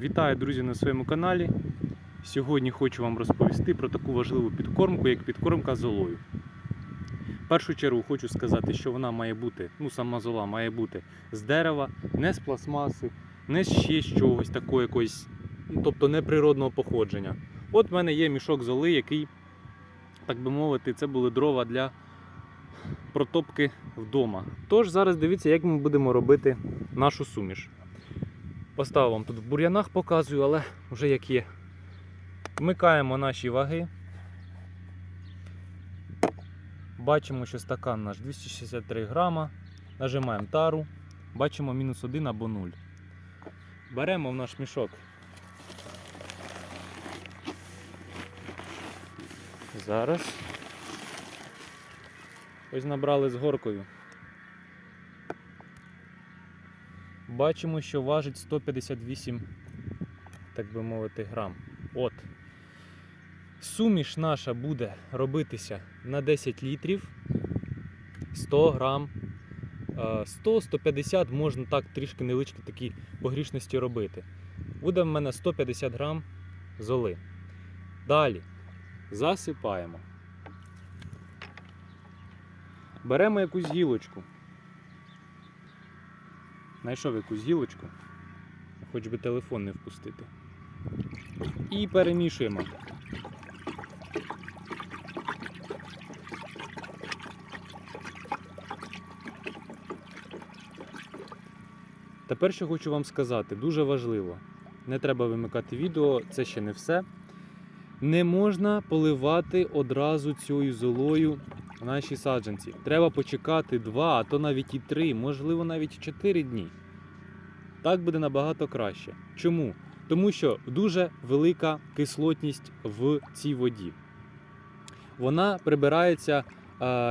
Вітаю, друзі, на своєму каналі. Сьогодні хочу вам розповісти про таку важливу підкормку, як підкормка золою. В першу чергу хочу сказати, що вона має бути, ну сама зола має бути з дерева, не з пластмаси, не з ще чогось такого якогось, ну, тобто неприродного походження. От в мене є мішок золи, який, так би мовити, це були дрова для протопки вдома. Тож зараз дивіться, як ми будемо робити нашу суміш. Поставив вам тут в бур'янах показую, але вже як є. Вмикаємо наші ваги. Бачимо, що стакан наш 263 грама. Нажимаємо тару. Бачимо мінус 1 або 0. Беремо в наш мішок. Зараз. Ось набрали з горкою. Бачимо, що важить 158, так би мовити, грам. От. Суміш наша буде робитися на 10 літрів 100 грам. 100-150 можна так трішки невеличкі такі погрішності робити. Буде в мене 150 грам золи. Далі засипаємо. Беремо якусь гілочку. Знайшов якусь гілочку, хоч би телефон не впустити. І перемішуємо. Тепер що хочу вам сказати, дуже важливо. Не треба вимикати відео, це ще не все. Не можна поливати одразу цією золою наші саджанці. Треба почекати 2, а то навіть і 3, можливо навіть 4 дні. Так буде набагато краще. Чому? Тому що дуже велика кислотність в цій воді. Вона прибирається,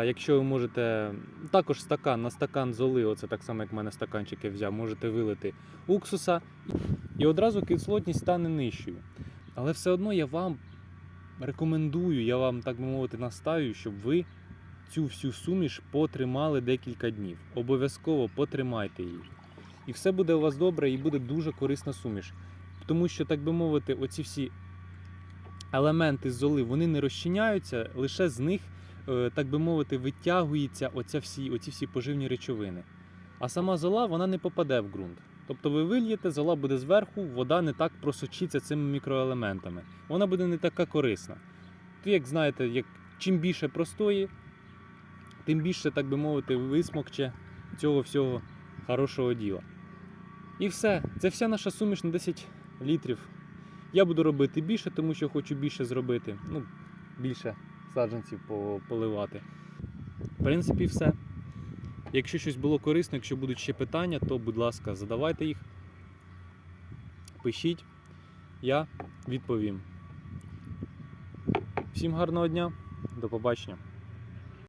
якщо ви можете, також стакан на стакан золи, оце так само, як в мене стаканчик я взяв, можете вилити уксуса, і одразу кислотність стане нижчою. Але все одно я вам рекомендую, я вам так би мовити настаю, щоб ви цю всю суміш потримали декілька днів. Обов'язково потримайте її. І все буде у вас добре, і буде дуже корисна суміш. Тому що, так би мовити, оці всі елементи золи вони не розчиняються, лише з них, е, так би мовити, витягуються оця всі, оці всі поживні речовини. А сама зола вона не попаде в ґрунт. Тобто ви вильєте, зола буде зверху, вода не так просочиться цими мікроелементами. Вона буде не така корисна. То, як знаєте, як чим більше простої, тим більше, так би мовити, висмокче цього всього хорошого діла. І все. Це вся наша суміш на 10 літрів. Я буду робити більше, тому що хочу більше зробити. Ну, більше саджанців поливати. В принципі, все. Якщо щось було корисно, якщо будуть ще питання, то, будь ласка, задавайте їх. Пишіть, я відповім. Всім гарного дня, до побачення.